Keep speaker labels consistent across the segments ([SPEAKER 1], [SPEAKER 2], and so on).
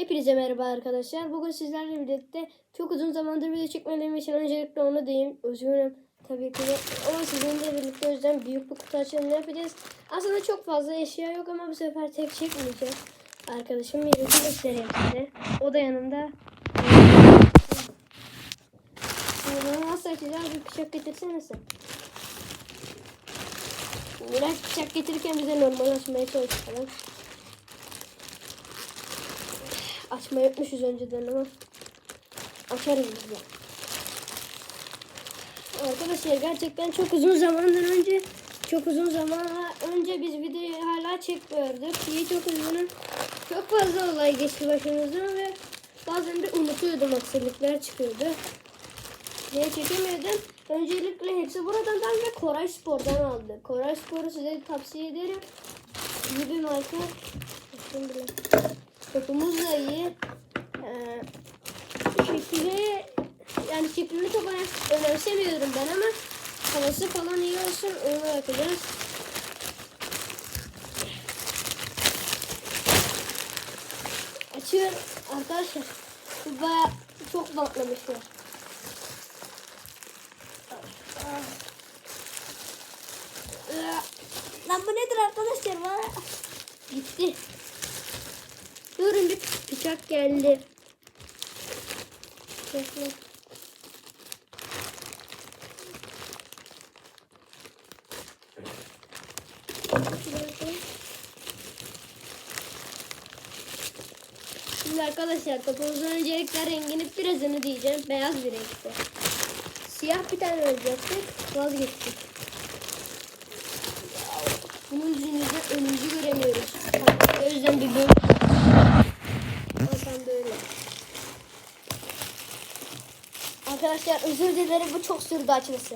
[SPEAKER 1] Hepinize merhaba arkadaşlar. Bugün sizlerle birlikte çok uzun zamandır video çekmediğim için öncelikle onu diyeyim. Üzgünüm tabii ki de. Ama sizinle birlikte o yüzden büyük bir kutu açılımı yapacağız. Aslında çok fazla eşya yok ama bu sefer tek çekmeyeceğim. Arkadaşım Mirac'ı göstereyim size. O da yanımda. Bunu nasıl açacağız? Bir bıçak getirsene sen. Miraç bıçak getirirken bize normal açmaya çalışalım. Açmayı yapmışız önceden ama açarız biz de. Arkadaşlar gerçekten çok uzun zamandan önce çok uzun zaman önce biz videoyu hala çekmiyorduk. İyi çok uzun çok fazla olay geçti başımızdan ve bazen de unutuyordum aksilikler çıkıyordu. Diye çekemiyordum. Öncelikle hepsi buradan ve Koray Spor'dan aldı. Koray Spor'u size tavsiye ederim. İyi bir marka. Şimdi. Topumuz da iyi. Ee, şekli yani şeklini çok önem, önemsemiyorum ben ama havası falan iyi olsun onu yapacağız. Açıyorum arkadaşlar. Bu baya çok bantlamışlar. Lan bu nedir arkadaşlar? Bana... Gitti. Durun bir bıçak geldi. Bekle. Şimdi arkadaşlar topumuzun öncelikle rengini birazını diyeceğim. Beyaz bir renkte. Siyah bir tane alacaktık. Vazgeçtik. Bunun yüzünüzde önümüzü göremiyoruz. O yüzden bir bölüm Bakalım böyle. Arkadaşlar özür dilerim bu çok sürdü açması.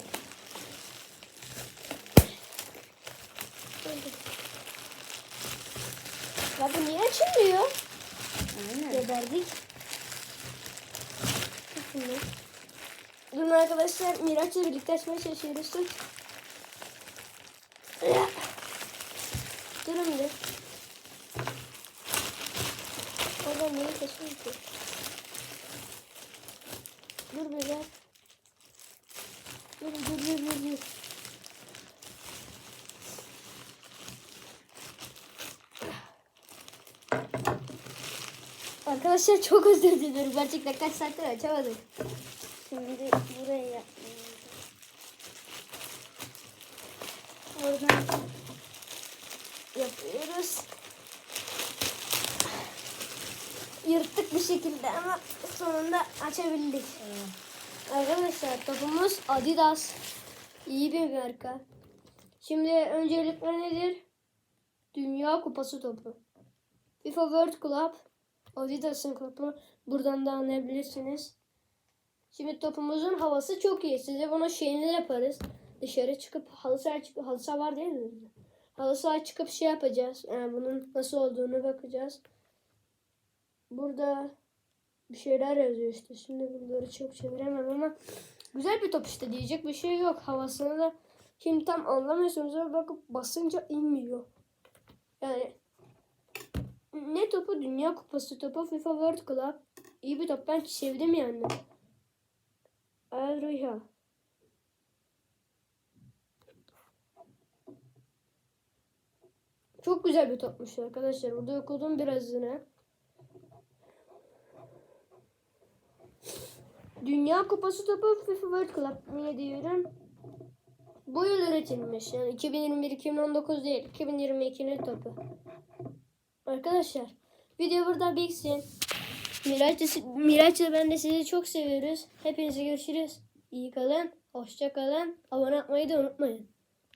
[SPEAKER 1] Ya bu niye açılmıyor? Geberdik. Durun arkadaşlar Miraç'la birlikte açmaya çalışıyoruz. Dur. Durun bir. Orada niye kaçıyor ki? Dur bir ver. Dur dur dur dur dur. Arkadaşlar çok özür dilerim. Gerçekten kaç saattir açamadık. Şimdi buraya Oradan yapıyoruz. Yırttık bir şekilde ama sonunda açabildik. Arkadaşlar topumuz Adidas. İyi bir marka. Şimdi öncelikle nedir? Dünya Kupası topu. FIFA World Club. Adidas'ın topu. Buradan da anlayabilirsiniz. Şimdi topumuzun havası çok iyi. Size bunu şeyini yaparız. Dışarı çıkıp halı saha çıkıp halı saha var değil mi? Halı saha çıkıp şey yapacağız. Yani bunun nasıl olduğunu bakacağız. Burada bir şeyler yazıyor işte. Şimdi bunları çok çeviremem ama güzel bir top işte diyecek bir şey yok. Havasını da şimdi tam anlamıyorsunuz ama bakıp basınca inmiyor. Yani ne topu? Dünya Kupası topu FIFA World Club. İyi bir top. Ben sevdim yani. Rüya. Çok güzel bir topmuş arkadaşlar. Burada okudum birazını. Dünya Kupası topu FIFA World Club niye diyorum? Bu yıl üretilmiş. Yani 2021-2019 değil. 2022'nin topu. Arkadaşlar video burada bitsin. Miraç'la Miraç'la ben de sizi çok seviyoruz. Hepinizi görüşürüz. İyi kalın. Hoşça kalın. Abone olmayı da unutmayın.